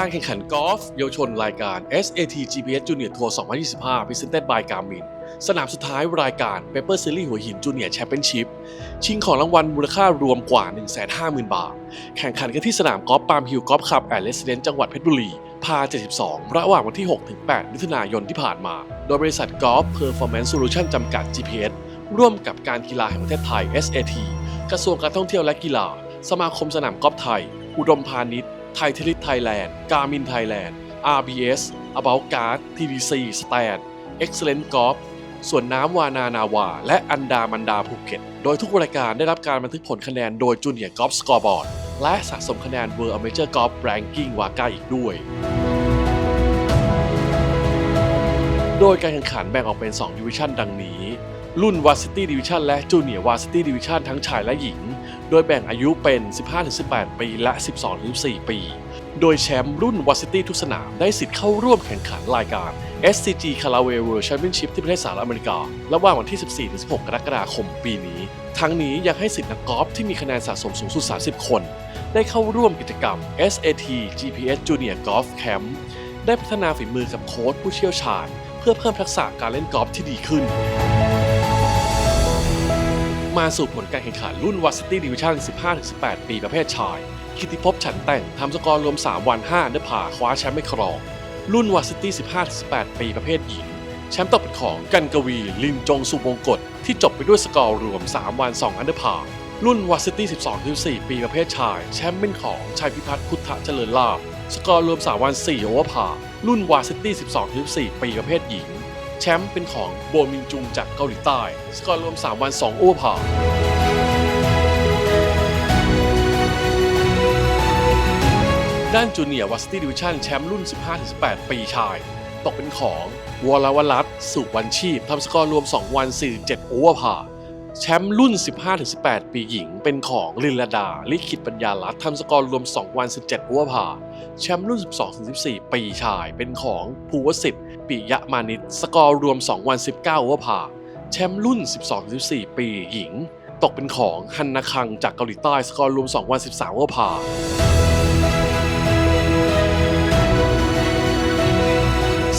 การแข่งขันกอล์ฟเยาวชนรายการ SAT GPS Junior Tour 2025 Presented by Garmin สนามสุดท้ายรายการ Paper Series หัวหิน Junior Championship ชิงของรางวัลมูลค่ารวมกว่า 150,000 บาท แข่งขันกันที่สนามกอล์ฟปาล์มฮิลกอล์ฟคลับแอนด์เลสเดนจังหวัดเพชรบุรี พา 72 ระหว่างวันที่ 6-8 มิถุนายนที่ผ่านมา โดยบริษัทกอล์ฟ Performance Solution จำกัด GPS ร่วมกับการกีฬาแห่งประเทศไทย SAT กระทรวงการท่องเที่ยวและกีฬา สมาคมสนามกอล์ฟไทย อุดมพาณิชย์ ไทยเทลิสไทยแลนด์การมินไทยแลนด์ RBS About Card TDC Stand Excellent Golf ส่วนน้ำวานานาวา และอันดามันดาภูเก็ต โดยทุกรายการได้รับการบันทึกผลคะแนนโดย Junior Golf Scoreboard และสะสมคะแนน World Amateur Golf Ranking วาก้าอีกด้วย โดยการแข่งขันแบ่งออกเป็น 2 ดิวิชั่นดังนี้ รุ่น Varsity Division และ Junior Varsity Division ทั้งชายและหญิง โดยแบ่งอายุเป็น 15-18 ปี และ 12-14 ปี โดยแชมป์รุ่น Varsity ทุกสนามได้สิทธิ์เข้าร่วมแข่งขันรายการ SCG Callaway World Championship ที่ประเทศสหรัฐอเมริการะหว่างวันที่ 14-16 กรกฎาคมปีนี้ ทั้งนี้ยังให้สิทธิ์นักกอล์ฟที่มีคะแนนสะสมสูงสุด 30 คน ได้เข้าร่วมกิจกรรม SAT GPS Junior Golf Camp ได้พัฒนาฝีมือกับโค้ชผู้เชี่ยวชาญ เพื่อเพิ่มทักษะการเล่นกอล์ฟที่ดีขึ้น มาสู่ผลการแข่งขันรุ่น Varsity Division 15-18 ปีประเภทชาย คิติภพฉันแต่งทำสกอร์รวม 3 วัน5อันเดอร์พาคว้าแชมป์ไม่ครอง รุ่น Varsity 15-18 ปีประเภทหญิง แชมป์ตกเป็นของกันกวี ลินจงสุวงกฎที่จบไปด้วยสกอร์รวม 3 วัน 2 อันเดอร์พารุ่น Varsity 12-14 ปีประเภทชาย แชมป์เป็นของชัยพิพัฒน์พุทธเจริญลาภสกอร์รวม 3 วัน 4 โอเวอร์พารุ่น Varsity 12-14 ปีประเภทหญิง แชมป์เป็นของโบมินจุงจากเกาหลีใต้ สกอร์รวม 3 วัน 2 โอเวอร์พาด้านจูเนียร์วัสตี้ดิวิชั่นแชมป์รุ่น 15-18 ปีชาย ตกเป็นของวอลวรัตสุวรรณชีพทำสกอร์รวม 2 วัน 47 โอเวอร์พา แชมป์รุ่น 15-18 ปีหญิง เป็นของลินลดา ลิขิตปัญญาลัตทำสกอร์รวม 2 วัน 17อวอร์พาแชมป์รุ่น 12-14 ปีชาย เป็นของภูวสิทธิ์ปิยะมานิตสกอร์รวม 2 วัน 19อวอร์พาแชมป์รุ่น 12-14 ปีหญิง ตกเป็นของฮันนาคังจากเกาหลีใต้สกอร์รวม 2 วัน 13อวอร์พา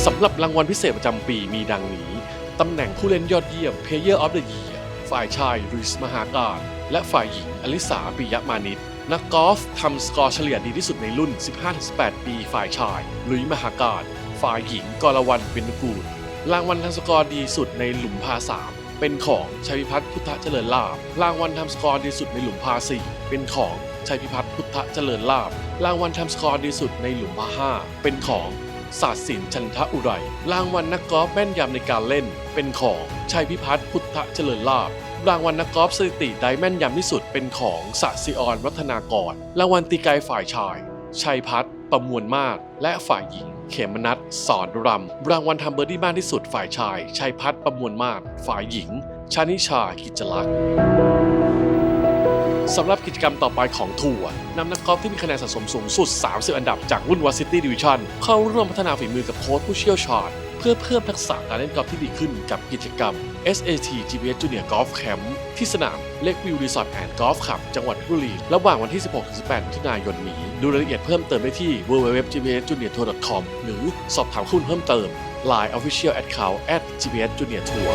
สำหรับรางวัลพิเศษประจำปีมีดังนี้ ตำแหน่งผู้เล่นยอดเยี่ยม Player of the Year ฝ่ายชายรุสมหาการ และฝ่ายหญิงอลิสาปิยะมานิตนักกอล์ฟทำสกอร์เฉลี่ยดีที่สุดในรุ่น 15-18 ปีฝ่ายชายลุยมหาการ ฝ่ายหญิงกรวันเป็นกูลรางวัลทำสกอร์ดีสุดในหลุมพาสามเป็นของชัยพิพัฒน์พุทธเจริญลาบรางวัลทำสกอร์ดีสุดในหลุมพาสี่เป็นของชัยพิพัฒน์พุทธเจริญลาบรางวัลทำสกอร์ดีสุดในหลุมพาห้าเป็นของ ศาสตร์ศิลป์จันทะอุไร รางวัลนักกอล์ฟแม่นยำในการเล่น เป็นของชัยพิพัฒน์พุทธเจริญลาบรางวัลนักกอล์ฟสถิติได้แม่นยำที่สุดเป็นของสะซิออนวัฒนากร รางวัลตีไกลฝ่ายชาย ชัยพัฒน์ประมวลมาก และฝ่ายหญิง เขมนัทสอนรำ รางวัลทำเบอร์ดี้มากที่สุดฝ่ายชาย ชัยพัฒน์ประมวลมาก ฝ่ายหญิง ชานิชากิจลักษณ์ สำหรับกิจกรรมต่อไปของทัวร์นำนักกอล์ฟที่มีคะแนนสะสมสูงสุด 30 อันดับจากรุ่น Varsity Division เข้าร่วมพัฒนาฝีมือกับโค้ชผู้เชี่ยวชาญเพื่อเพิ่มทักษะการเล่นกอล์ฟที่ดีขึ้นกับกิจกรรม SAT GPS Junior Golf Camp ที่สนาม Lakeview Resort and Golf Club จังหวัดบุรี ระหว่างวันที่ 16-18มิถุนายนนี้ ดูรายละเอียดเพิ่มเติมได้ที่ www.gpsjuniortour.com หรือสอบถามข้อมูลเพิ่มเติม Line Official Account at GPS Junior Tour